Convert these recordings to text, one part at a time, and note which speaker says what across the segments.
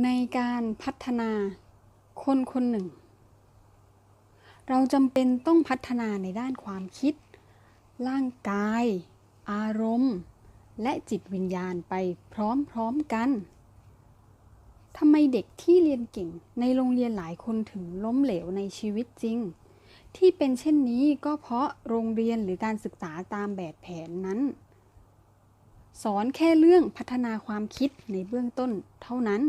Speaker 1: ในการพัฒนาคนคนหนึ่ง เราจำเป็นต้องพัฒนาในด้านความคิด ร่างกาย อารมณ์ และจิตวิญญาณไปพร้อมๆกันทำไมเด็กที่เรียนเก่งในโรงเรียนหลายคนถึงล้มเหลวในชีวิตจริง ที่เป็นเช่นนี้ก็เพราะโรงเรียนหรือการศึกษาตามแบบแผนนั้น สอนแค่เรื่องพัฒนาความคิดในเบื้องต้นเท่านั้น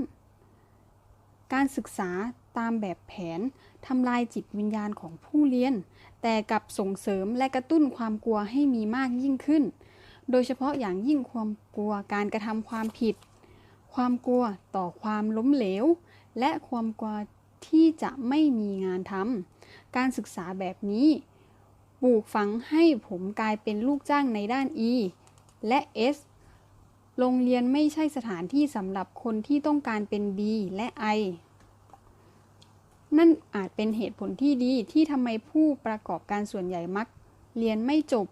Speaker 1: การศึกษาตามแบบแผนทำลายจิตวิญญาณของผู้เรียน แต่กับส่งเสริมและกระตุ้นความกลัวให้มีมากยิ่งขึ้น โดยเฉพาะอย่างยิ่งความกลัวการกระทำความผิด ความกลัวต่อความล้มเหลว และความกลัวที่จะไม่มีงานทำการศึกษาแบบนี้ปลูกฝังให้ผมกลายเป็นลูกจ้างในด้าน E และ S โรงเรียนไม่ใช่สถานที่สำหรับคนที่ต้องการเป็น B และ I นั่นอาจเป็นเหตุผลที่ดีที่ทำไมผู้ประกอบการส่วนใหญ่มัก เรียนไม่จบ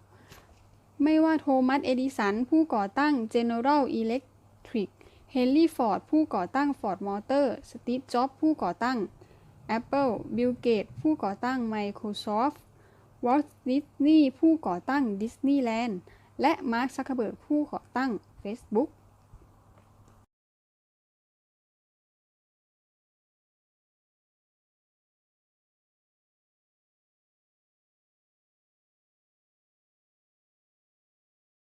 Speaker 1: ไม่ว่าโทมัส เอดิสัน ผู้ก่อตั้ง General Electric เฮนรี่ ฟอร์ด ผู้ก่อตั้ง Ford Motor สตีฟ จ็อบส์ ผู้ก่อตั้ง Apple บิล เกต ผู้ก่อตั้ง Microsoft วอลต์ดิสนีย์ผู้ก่อตั้งดิสนีย์แลนด์และมาร์คซักเคเบิร์กผู้ก่อตั้ง Facebook